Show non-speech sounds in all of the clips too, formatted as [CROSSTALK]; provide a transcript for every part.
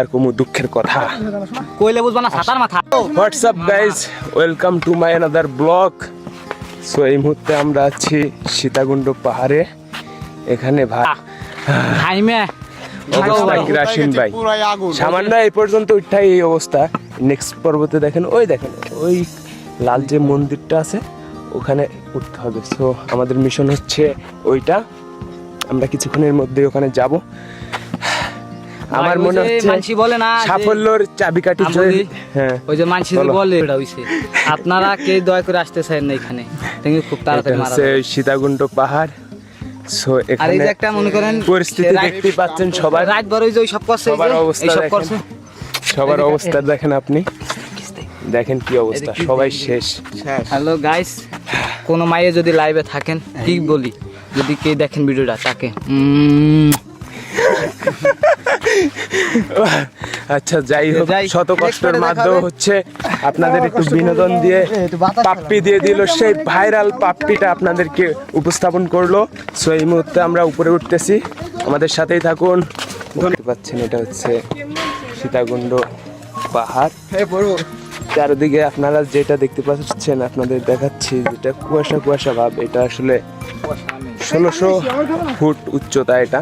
আর কোনো দুঃখের কথা? কইলে বুঝবা না সাতার মাথা। What's up guys welcome to my another blog so এই মুহূর্তে আমরা আছি সীতাকুণ্ড পাহাড়ে। এখানে ভাই হাইমে অবস্থা কিরাসিন ভাই? সামান্য এই পর্যন্ত উঠাই এই অবস্থা। নেক্সট পর্বতে দেখেন ওই দেখেন ওই লাল যে মন্দিরটা আছে ওখানে উঠতে হবে। সো আমাদের মিশন হচ্ছে ওইটা। আমরা কিছুক্ষণের মধ্যে ওখানে যাব। আমার মনে হচ্ছে মানসি বলে না সাফল্যর চাবিকাঠি হ্যাঁ ওই যে মানসি বলে। এটা হইছে। আপনারা কে দয়া করে আসতে চান না এখানে। দেখি খুব তাড়াতাড়ি মারা। সীতাকুণ্ড পাহাড়। সো আর এই এখানে যে একটা মনে করেন পরিস্থিতি দেখতে পাচ্ছেন সবার রাত বড় ওই যে ওই সব করছে এই সব দেখেন। করছে। সবার অবস্থা দেখেন আপনি। দেখেন কি অবস্থা। সবাই শেষ। হ্যালো গাইস কোন মায়ে যদি লাইভে থাকেন কি বলি? যদি কে দেখেন ভিডিওটা তাকে। [LAUGHS] আচ্ছা যাই হোক। শত কষ্টের মাধ্যমে হচ্ছে আপনাদের একটু বিনোদন দিয়ে পাপ্পি দিয়ে দিল সেই ভাইরাল পাপ্পিটা আপনাদেরকে উপস্থাপন করল। সো এই মুহূর্তে আমরা উপরে উঠতেছি। আমাদের সাথেই থাকুন। দেখতে পাচ্ছেন এটা হচ্ছে সীতাকুণ্ড পাহাড়। চারিদিকে আপনারা যেটা দেখতে পাচ্ছেন আপনাদের দেখাচ্ছি যেটা কুয়াশা কুয়াশা ভাব। এটা আসলে ষোলোশো ফুট উচ্চতা এটা।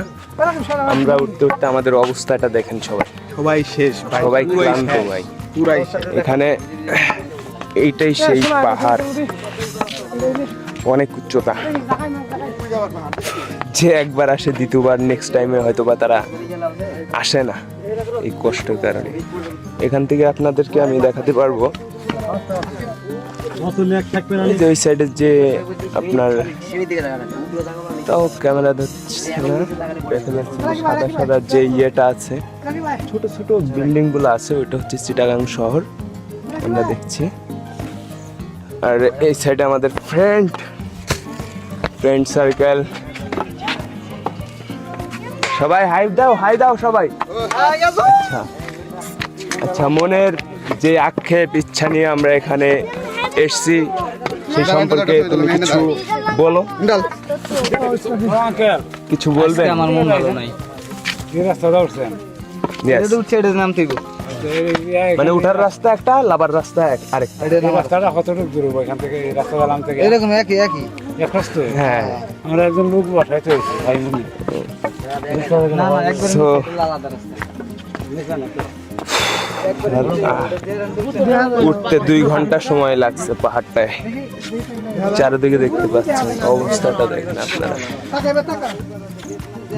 আমরা উঠতে উঠতে আমাদের অবস্থাটা দেখেন সবাই। সবাই শেষ সবাই ক্লান্ত ভাই। পুরাই এখানে এইটাই সেই পাহাড়। অনেক উচ্চতা। যে একবার আসে দ্বিতীয়বার নেক্সট টাইমে হয়তো বা তারা আসে না এই কষ্টের কারণে। এখান থেকে আপনাদেরকে আমি দেখাতে পারব। যে ওই সাইডে যে আপনার তাও ক্যামেরা ধরছে না। দেখা সাদা সাদা যে ইয়েটা আছে। ছোট ছোট বিল্ডিংগুলো আছে, ওইটা হচ্ছে চিটাগাং শহর। আমরা দেখছি। আর এই সাইডে আমাদের ফ্রেন্ড ফ্রেন্ড সার্কেল সবাই হাই দাও হাই দাও সবাই। আচ্ছা। আচ্ছা মনের যে আক্ষেপ, ইচ্ছা নিয়ে আমরা এখানে এসছি সেই সম্পর্কে তুমি কিছু বলো। কিছু বলবে আমার মন ভালো নাই। মানে উঠার রাস্তা একটা লাবার রাস্তা এক- আরেকটা। রাস্তাটা কতটুকু দূর এখান থেকে রাস্তা গেলাম থেকে? এরকম একই একই। হ্যাঁ। আমরা একজন লোক বসাইতে হয়েছে ভাই উঠতে দুই ঘণ্টা সময় লাগছে পাহাড়টায়। চারিদিকে দেখতে পাচ্ছেন অবস্থাটা দেখেন আপনারা।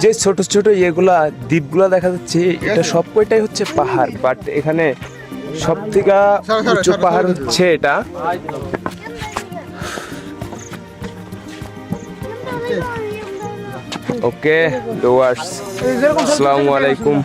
যে ছোট ছোট ইয়েগুলা দ্বীপগুলা দেখা যাচ্ছে এটা সব কয়টাই হচ্ছে পাহাড় বাট এখানে সব থেকে উঁচু পাহাড় হচ্ছে এটা। ওকে ডোয়ার্স আসসালামু আলাইকুম।